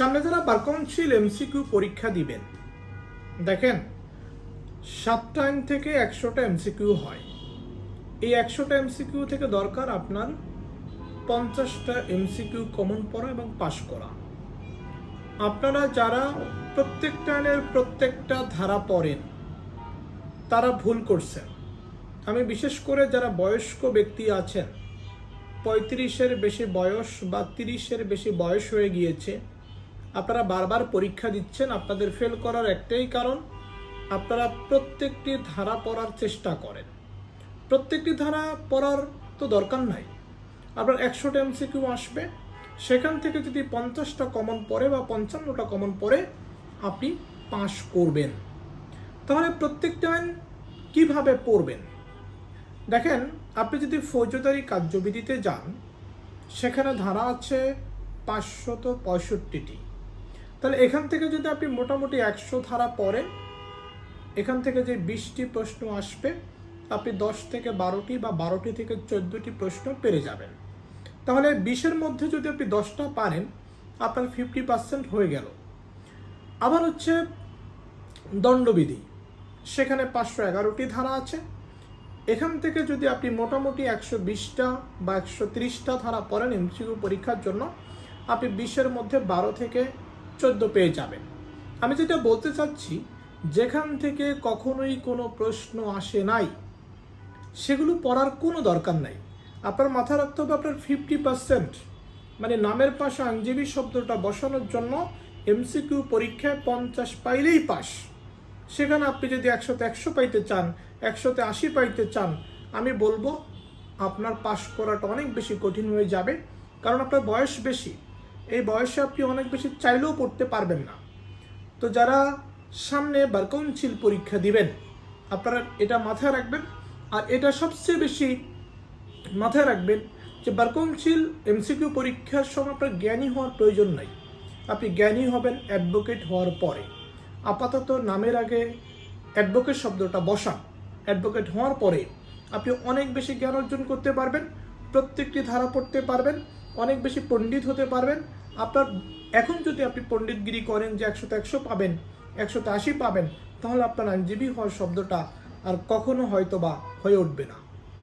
সামনে যারা bar council MCQ পরীক্ষা দিবেন, দেখেন, সাত টাইম থেকে একশোটা এমসিকিউ হয়। এই একশোটা এমসিকিউ থেকে দরকার আপনার পঞ্চাশটা এমসিকিউ কমন পড়া এবং পাশ করা। আপনারা যারা প্রত্যেকটা আইনের প্রত্যেকটা ধারা পড়েন, তারা ভুল করছেন। আমি বিশেষ করে যারা বয়স্ক ব্যক্তি আছেন, পঁয়ত্রিশের বেশি বয়স বা তিরিশের বেশি বয়স হয়ে গিয়েছে আপনারা বারবার পরীক্ষা দিচ্ছেন, আপনাদের ফেল করার একটাই কারণ, আপনারা প্রত্যেকটি ধারা পড়ার চেষ্টা করেন। প্রত্যেকটি ধারা পড়ার তো দরকার নাই। আপনার একশোটা এমসিকিউ আসবে, সেখান থেকে যদি পঞ্চাশটা কমন পড়ে বা পঞ্চান্নটা কমন পড়ে, আপনি পাস করবেন। তাহলে প্রত্যেকটা আইন কীভাবে পড়বেন? দেখেন, আপনি যদি ফৌজদারি কার্যবিধিতে যান, সেখানে ধারা আছে পাঁচশত পঁয়ষট্টিটি। তাহলে এখান থেকে যদি আপনি মোটামুটি একশো ধারা পড়েন, এখান থেকে যে বিশটি প্রশ্ন আসবে, আপনি দশ থেকে বারোটি বা বারোটি থেকে চোদ্দোটি প্রশ্ন পেরে যাবেন। তাহলে বিশের মধ্যে যদি আপনি দশটা পারেন, আপনার ফিফটি পার্সেন্ট হয়ে গেল। আবার হচ্ছে দণ্ডবিধি, সেখানে পাঁচশো এগারোটি ধারা আছে। এখান থেকে যদি আপনি মোটামুটি একশো বিশটা বা একশো তিরিশটা ধারা পড়েন, এমসিকিউ পরীক্ষার জন্য, আপনি বিশের মধ্যে বারো থেকে চোদ্দ পেয়ে যাবেন। আমি যেটা বলতে চাচ্ছি, যেখান থেকে কখনোই কোনো প্রশ্ন আসে নাই, সেগুলো পড়ার কোনো দরকার নাই। আপনার মাথা রাখতে হবে আপনার ফিফটি পার্সেন্ট মানে নামের পাশে আইনজীবী শব্দটা বসানোর জন্য এমসিকিউ পরীক্ষায় পঞ্চাশ পাইলেই পাস। সেখানে আপনি যদি একশোতে একশো পাইতে চান, একশোতে আশি পাইতে চান, আমি বলব আপনার পাশ করাটা অনেক বেশি কঠিন হয়ে যাবে, কারণ আপনার বয়স বেশি। এই বয়সে আপনি অনেক বেশি চাইলেও পড়তে পারবেন না। তো যারা সামনে বার কাউন্সিল পরীক্ষা দিবেন, আপনারা এটা মাথায় রাখবেন। আর এটা সবচেয়ে বেশি মাথায় রাখবেন যে বার কাউন্সিল এমসিকিউ পরীক্ষার সময় আপনার জ্ঞানী হওয়ার প্রয়োজন নাই। আপনি জ্ঞানী হবেন অ্যাডভোকেট হওয়ার পরে। আপাতত নামের আগে অ্যাডভোকেট শব্দটা বসান। অ্যাডভোকেট হওয়ার পরে আপনি অনেক বেশি জ্ঞান অর্জন করতে পারবেন, প্রত্যেকটি ধারা পড়তে পারবেন, অনেক বেশি পণ্ডিত হতে পারবেন আপনার, এখন যদি আপনি পণ্ডিতগিরি করেন যে একশোতে একশো পাবেন একশোতে আশি পাবেন, তাহলে আপনার আইনজীবী হওয়ার শব্দটা আর কখনো হয়তো বা হয়ে উঠবে না।